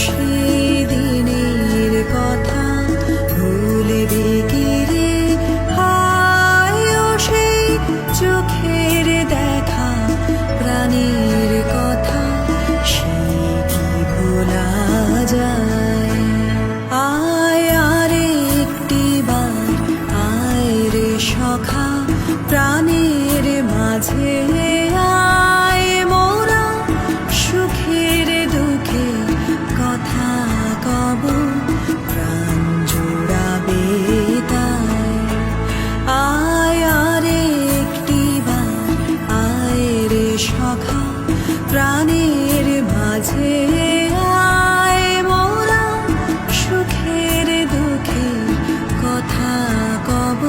সেই দিনের কথা সেই চোখের দেখা প্রাণীর কথা, সে যায়? আয় আর একটি প্রাণীর মাঝে মাঝে আয় মোরা সুখের দুঃখে কথা কব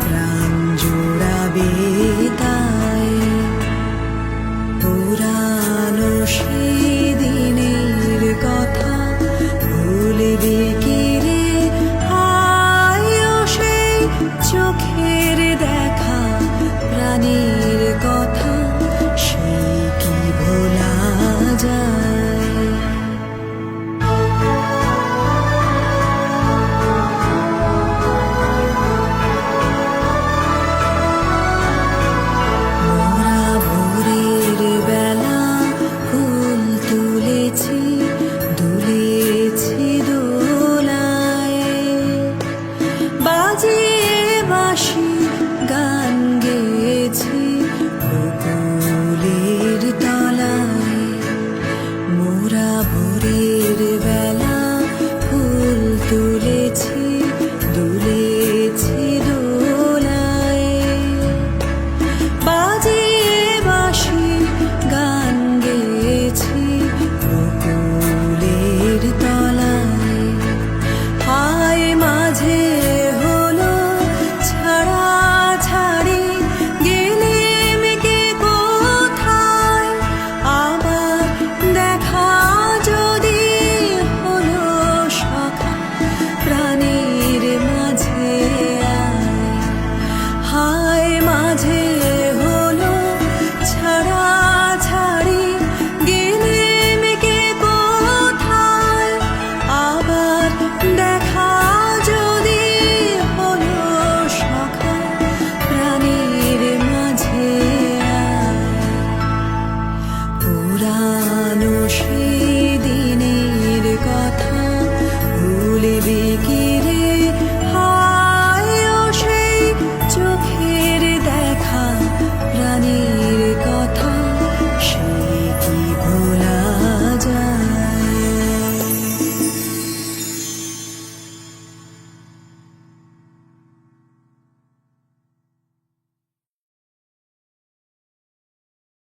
প্রাণ জোড়াবে তাই। পুরানো সেই tree.